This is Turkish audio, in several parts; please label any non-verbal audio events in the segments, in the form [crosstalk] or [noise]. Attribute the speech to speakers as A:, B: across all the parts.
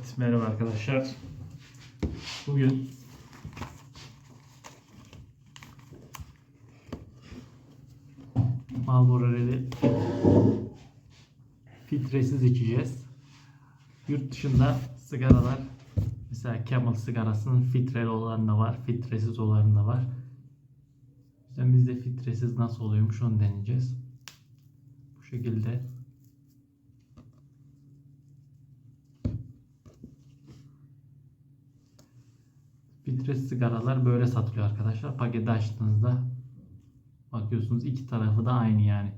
A: Evet, merhaba arkadaşlar. Bugün Marlboro Red'i filtresiz içeceğiz. Yurt dışında sigaralar mesela Camel sigarasının filtreli olan da var, filtresiz olan da var. İşte bizde filtresiz nasıl oluyormuş onu deneyeceğiz. Bu şekilde Filtresiz sigaralar böyle satılıyor arkadaşlar. Paketi açtığınızda bakıyorsunuz iki tarafı da aynı yani.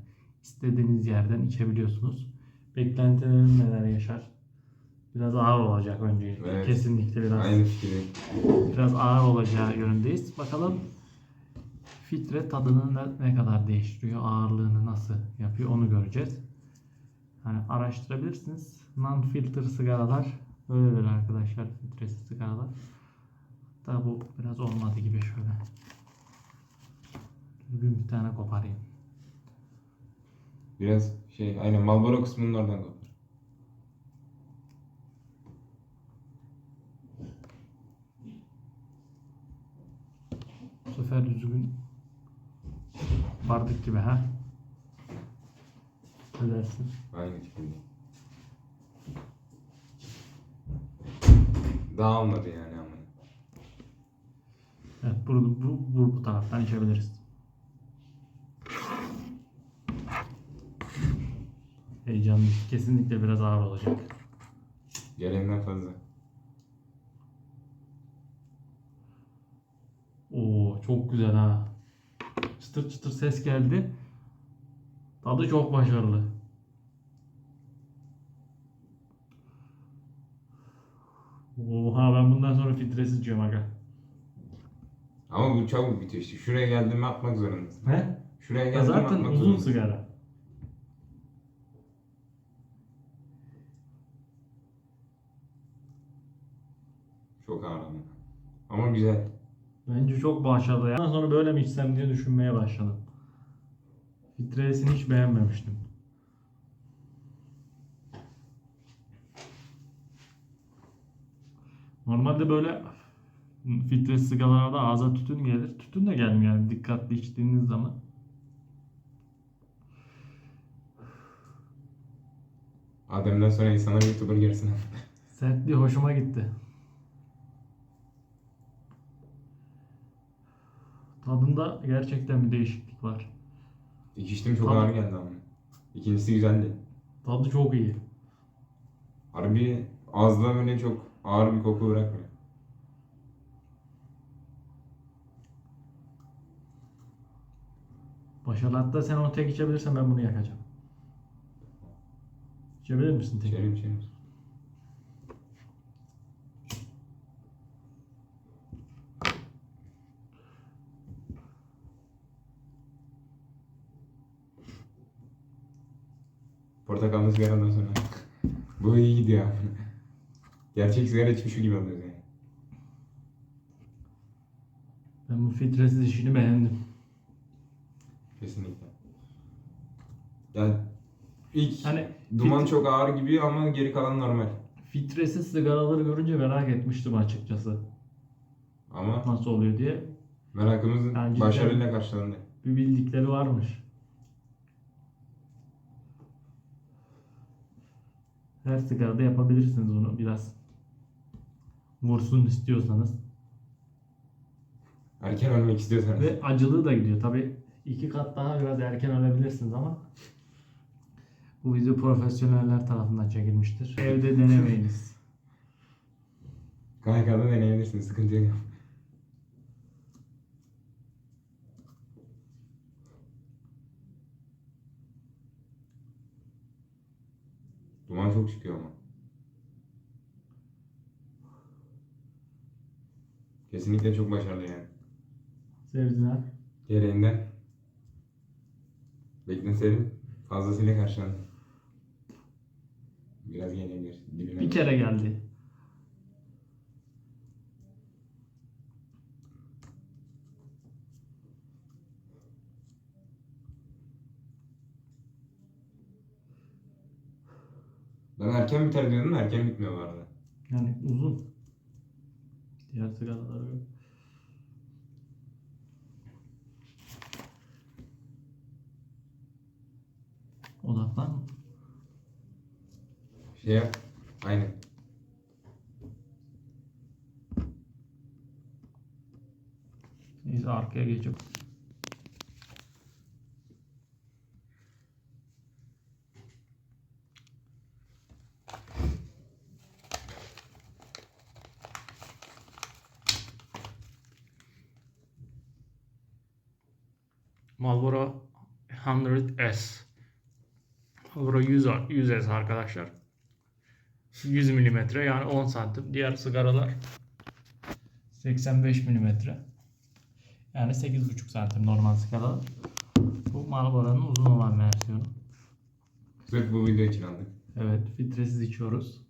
A: İstediğiniz yerden içebiliyorsunuz. Beklentilerim neler yaşar? Biraz ağır olacak öncelikle.
B: Evet.
A: Kesinlikle biraz
B: Aynı fikri.
A: biraz ağır olacağı yönündeyiz. Bakalım filtre tadını ne, ne kadar değiştiriyor, ağırlığını nasıl yapıyor onu göreceğiz. Hani araştırabilirsiniz. Non filter sigaralar böyledir arkadaşlar filtresiz sigaralar. Hatta bu biraz olmadı gibi şöyle. Düzgün bir tane koparayım.
B: Biraz şey aynen Marlboro kısmının oradan kopar.
A: Bu sefer düzgün bardık gibi ha. Ne dersin?
B: Aynı fikri. Dağılmadı yani ama.
A: Evet, bu, bu, bu, bu taraftan içebiliriz. Heyecanlı. Kesinlikle biraz ağır olacak.
B: Gereğinden fazla.
A: Oo çok güzel ha. Çıtır çıtır ses geldi. Tadı çok başarılı. Oha ben bundan sonra filtresiz içiyorum aga.
B: Ama bu çabuk bitiyor işte. Şuraya geldiğimi atmak zorundasın.
A: He?
B: Şuraya
A: Ya
B: geldiğimi
A: zaten
B: atmak
A: uzun
B: zorundasın.
A: sigara.
B: Çok ağır ama. Ama güzel.
A: Bence çok başarılı. ya. Ondan sonra böyle mi içsem diye düşünmeye başladım. Filtresini hiç beğenmemiştim. Normalde böyle filtresiz sigaralarda ağza tütün gelir. Tütün de gelmiyor yani dikkatli içtiğiniz zaman.
B: Adem'den sonra insana bir YouTuber gelsin. [laughs]
A: Sertliği hoşuma gitti. Tadında gerçekten bir değişiklik var.
B: İlk içtim çok
A: Tamam.
B: ağır geldi ama. İkincisi güzeldi.
A: Tadı çok iyi.
B: Harbi ağızda böyle çok ağır bir koku bırakmıyor.
A: Başarılı. Hatta sen onu tek içebilirsen ben bunu yakacağım. İçebilir misin tek?
B: İçerim içerim. Portakallı sigaradan sonra. Bu iyi gidiyor. Gerçek sigara içmiş gibi oluyoruz yani.
A: Ben bu filtresiz işini beğendim.
B: Kesinlikle. Yani ilk
A: Hani
B: duman
A: fit-
B: çok ağır gibi ama geri kalan normal.
A: filtresiz sigaraları görünce merak etmiştim açıkçası.
B: Ama
A: Nasıl oluyor diye.
B: merakımız
A: cidden-
B: başarıyla karşılandı.
A: Bir bildikleri varmış. Her sigarada yapabilirsiniz bunu biraz. Vursun istiyorsanız.
B: Erken ölmek istiyorsanız.
A: Ve acılığı da gidiyor. Tabi iki kat daha biraz erken ölebilirsiniz ama bu video profesyoneller tarafından çekilmiştir. Evde denemeyiniz.
B: KYK'da deneyebilirsiniz. Sıkıntı yok. Duman çok çıkıyor ama. Kesinlikle çok başarılı yani.
A: Sevdiler.
B: Gereğinden beklentilerim fazlasıyla karşılandı. Biraz gelebilir. Dibine
A: Bir kere geldi.
B: Ben erken biter diyordum da erken bitmiyor bu arada.
A: Yani uzun. Diğer sigaralara göre. Odaklan.
B: Şey yap. Aynen.
A: Biz arkaya geçip Marlboro 100S Marlboro 100, 100S arkadaşlar 100 milimetre yani 10 santim diğer sigaralar 85 milimetre yani 8,5 santim normal skala. Bu Marlboro'nun uzun olan versiyonu.
B: Sırf bu video için aldık.
A: Evet, filtresiz içiyoruz.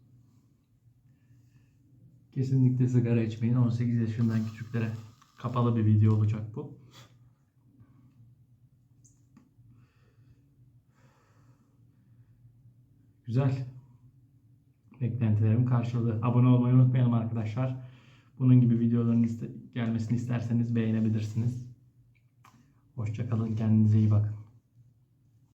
A: Kesinlikle sigara içmeyin. 18 yaşından küçüklere kapalı bir video olacak bu. Güzel. Beklentilerimi karşıladı. Abone olmayı unutmayalım arkadaşlar. Bunun gibi videoların gelmesini isterseniz beğenebilirsiniz. Hoşçakalın. Kendinize iyi bakın.